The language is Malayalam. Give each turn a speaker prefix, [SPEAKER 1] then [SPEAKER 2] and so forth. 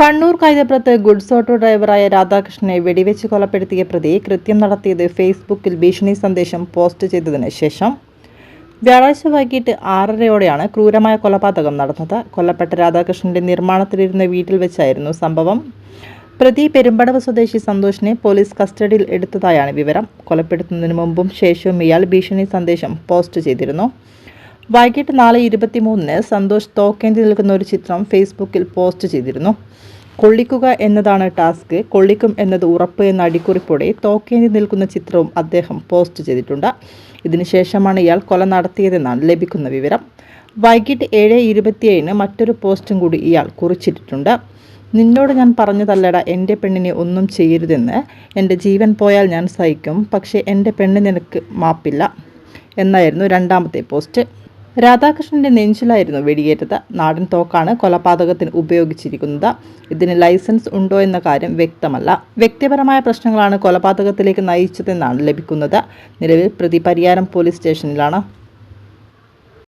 [SPEAKER 1] കണ്ണൂർ കൈതപ്രത്ത് ഗുഡ്സ് ഓട്ടോ ഡ്രൈവറായ രാധാകൃഷ്ണനെ വെടിവെച്ച് കൊലപ്പെടുത്തിയ പ്രതി കൃത്യം നടത്തിയത് ഫേസ്ബുക്കിൽ ഭീഷണി സന്ദേശം പോസ്റ്റ് ചെയ്തതിന് ശേഷം. വ്യാഴാഴ്ച വൈകിട്ട് ആറരയോടെയാണ് ക്രൂരമായ കൊലപാതകം നടന്നത്. കൊല്ലപ്പെട്ട രാധാകൃഷ്ണന്റെ നിർമ്മാണത്തിലിരുന്ന വീട്ടിൽ വെച്ചായിരുന്നു സംഭവം. പ്രതി പെരുമ്പടവ് സ്വദേശി സന്തോഷിനെ പോലീസ് കസ്റ്റഡിയിൽ എടുത്തതായാണ് വിവരം. കൊലപ്പെടുത്തുന്നതിന് മുമ്പും ശേഷവും ഇയാൾ ഭീഷണി സന്ദേശം പോസ്റ്റ് ചെയ്തിരുന്നു. വൈകിട്ട് നാല് ഇരുപത്തിമൂന്നിന് സന്തോഷ് തോക്കേണ്ടി നിൽക്കുന്ന ഒരു ചിത്രം ഫേസ്ബുക്കിൽ പോസ്റ്റ് ചെയ്തിരുന്നു. കൊള്ളിക്കുക എന്നതാണ് ടാസ്ക് കൊള്ളിക്കും എന്നത് ഉറപ്പ് എന്ന അടിക്കുറിപ്പോടെ തോക്കേന്തി നിൽക്കുന്ന ചിത്രവും അദ്ദേഹം പോസ്റ്റ് ചെയ്തിട്ടുണ്ട്. ഇതിനുശേഷമാണ് ഇയാൾ കൊല നടത്തിയതെന്നാണ് ലഭിക്കുന്ന വിവരം. വൈകിട്ട് ഏഴ് ഇരുപത്തിയേഴിന് മറ്റൊരു പോസ്റ്റും കൂടി ഇയാൾ കുറിച്ചിട്ടുണ്ട് നിന്നോട് ഞാൻ പറഞ്ഞതല്ലട എന്റെ പെണ്ണിനെ ഒന്നും ചെയ്യരുതെന്ന്. എന്റെ ജീവൻ പോയാൽ ഞാൻ സഹിക്കും പക്ഷേ എന്റെ പെണ്ണ് നിനക്ക് മാപ്പില്ല എന്നായിരുന്നു രണ്ടാമത്തെ പോസ്റ്റ്. രാധാകൃഷ്ണന്റെ നെഞ്ചിലായിരുന്നു വെടിയേറ്റത്. നാടൻ തോക്കാണ് കൊലപാതകത്തിന് ഉപയോഗിച്ചിരിക്കുന്നത്. ഇതിന് ലൈസൻസ് ഉണ്ടോ എന്ന കാര്യം വ്യക്തമല്ല. വ്യക്തിപരമായ പ്രശ്നങ്ങളാണ് കൊലപാതകത്തിലേക്ക് നയിച്ചതെന്നാണ് ലഭിക്കുന്നത്. നിലവിൽ പ്രതി പരിയാരം പോലീസ് സ്റ്റേഷനിലാണ്